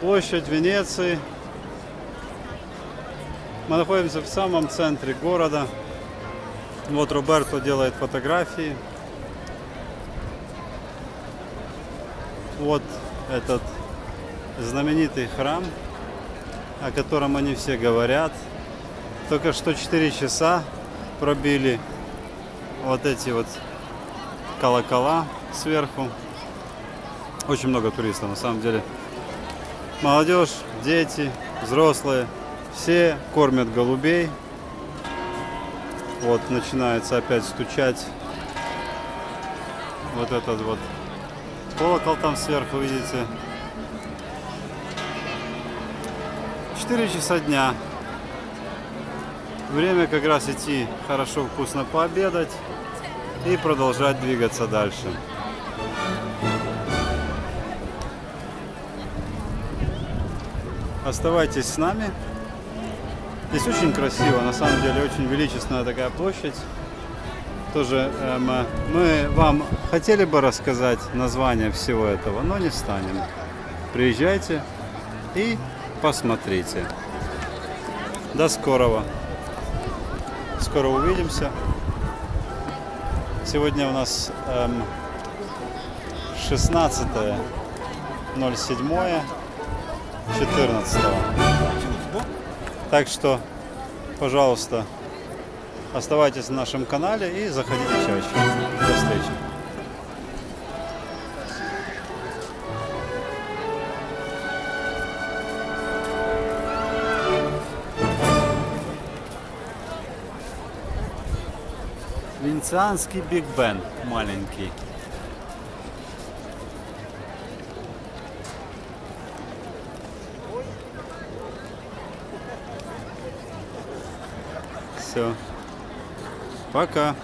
Площадь Венеции. Мы находимся в самом центре города. Вот Роберто делает фотографии. Вот этот знаменитый храм, о котором они все говорят. Только что 4 часа пробили вот эти вот колокола сверху. Очень много туристов на самом деле. Молодежь, дети, взрослые, все кормят голубей. Вот начинается опять стучать вот этот вот колокол там сверху, видите. 4 часа дня. Время как раз идти хорошо, вкусно пообедать и продолжать двигаться дальше. Оставайтесь с нами. Здесь очень красиво, на самом деле очень величественная такая площадь. Тоже эм, мы вам хотели бы рассказать название всего этого, но не станем. Приезжайте и посмотрите. До скорого. Скоро увидимся. Сегодня у нас эм, 16 07 14 Так что, пожалуйста, оставайтесь на нашем канале и заходите чаще. До встречи. Венецианский Биг Бен маленький. Все. Пока.